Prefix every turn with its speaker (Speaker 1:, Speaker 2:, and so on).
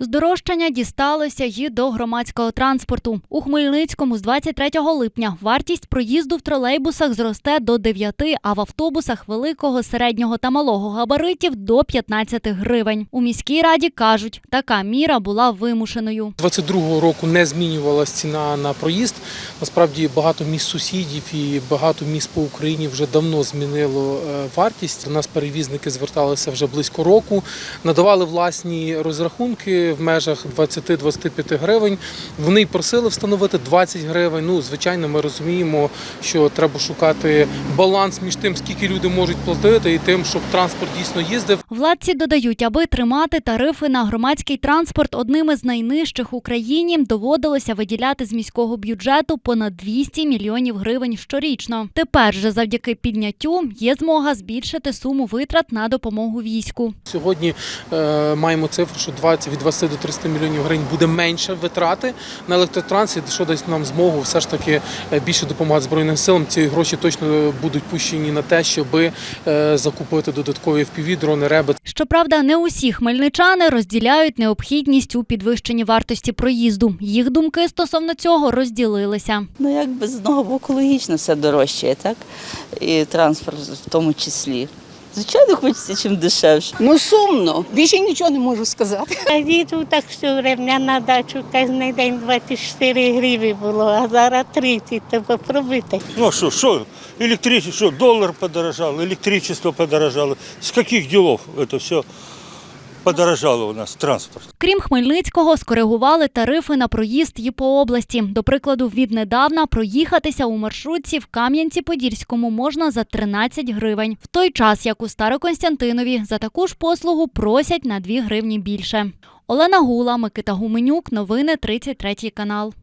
Speaker 1: Здорожчання дісталося й до громадського транспорту. У Хмельницькому з 23 липня вартість проїзду в тролейбусах зросте до 9, а в автобусах великого, середнього та малого габаритів до 15 гривень. У міській раді кажуть, така міра була вимушеною.
Speaker 2: 22-го року не змінювалася ціна на проїзд. Насправді багато міст сусідів і багато міст по Україні вже давно змінило е, вартість. До нас перевізники зверталися вже близько року, надавали власні розрахунки в межах 20-25 гривень. Вони й просили встановити 20 гривень. Ну, звичайно, ми розуміємо, що треба шукати баланс між тим, скільки люди можуть платити, і тим, щоб транспорт дійсно їздив.
Speaker 1: Владці додають, аби тримати тарифи на громадський транспорт одними з найнижчих в Україні, доводилося виділяти з міського бюджету понад 200 мільйонів гривень щорічно. Тепер же завдяки підняттю є змога збільшити суму витрат на допомогу війську.
Speaker 2: Сьогодні е, маємо цифру, що 20 від 20 до 30 мільйонів гривень буде менше витрати на електротранспорт, що дасть нам змогу все ж таки е, більше допомагати збройним силам. Ці гроші точно будуть пущені на те, щоб закупити додаткові впіві, дрони, реби.
Speaker 1: Щоправда, не усі хмельничани розділяють необхідність у підвищенні вартості проїзду. Їх думки стосовно цього розділилися.
Speaker 3: Ну, якби з одного боку логічно все дорожчає, так? І транспорт в тому числі. Звичайно, хочеться чим дешевше.
Speaker 4: Ну сумно, більше нічого не можу сказати.
Speaker 5: Я їду так все время на дачу, кожен день 24 гривні було, а зараз 30, то попробуйте.
Speaker 6: Ну а що, що, електричество, що, долар подорожав, електричество подорожало. З яких ділов це все подорожало у нас транспорт?
Speaker 1: Крім Хмельницького, скоригували тарифи на проїзд і по області. До прикладу, віднедавна проїхатися у маршрутці в Кам'янці-Подільському можна за 13 гривень. В той час, як у Староконстянтинові, за таку ж послугу просять на 2 гривні більше. Олена Гула, Микита Гуменюк, новини 33 канал.